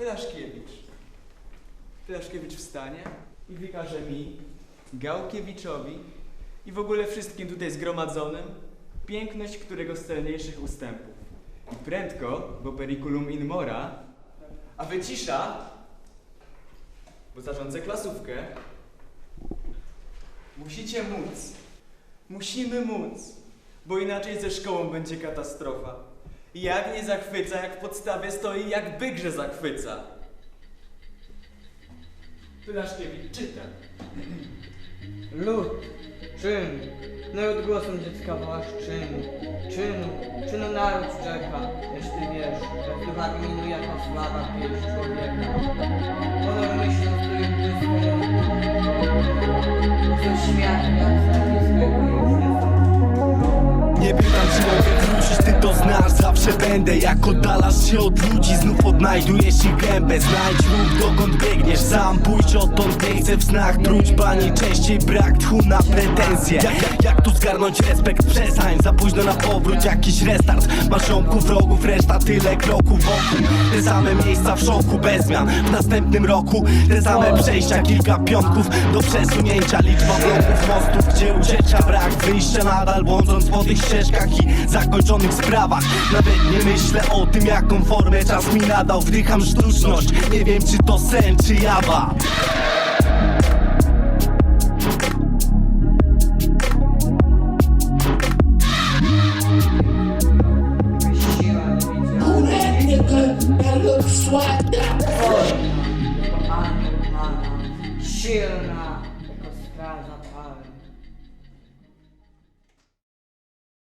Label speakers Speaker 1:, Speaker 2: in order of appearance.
Speaker 1: Pylaszkiewicz. Pylaszkiewicz wstanie i wykaże mi, Gałkiewiczowi i w ogóle wszystkim tutaj zgromadzonym piękność którego z celniejszych ustępów. I prędko, bo periculum in mora, a wycisza, bo zarządzę klasówkę, musicie móc. Musimy móc, bo inaczej ze szkołą będzie katastrofa. I jak nie zachwyca, jak w podstawie stoi, jak bygrze zachwyca. Pylaszkiewicz, czytam.
Speaker 2: Lud, czyn, naród głosem dziecka wołasz czyn, czynu, czynu naród czeka, lecz ty wiesz, że w duchach minuje jaka sława pieśń człowieka. Honor myśl, z których błyskiem, co świat jak
Speaker 3: będę, jak oddalasz się od ludzi Znów odnajdujesz ich gębę Znajdź ruch, dokąd biegniesz Sam pójdź odtąd, nie chcę w snach Truć pani częściej brak tchu na pretensje. Jak, jak, jak tu zgarnąć respekt? Przestań, za późno na powrót Jakiś restart, masz ziomków, wrogów Reszta tyle kroków wokół. Te same miejsca w szoku, bez zmian. W następnym roku te same przejścia Kilka piątków do przesunięcia Liczba bloków, mostów, gdzie ucieczka Brak wyjścia nadal, błądząc po tych ścieżkach I zakończonych sprawach. Nawet nie myślę o tym, jaką formę czas mi nadał. Wdycham sztuczność, nie wiem czy to sen, czy jawa
Speaker 4: That look swag down there. Shield, because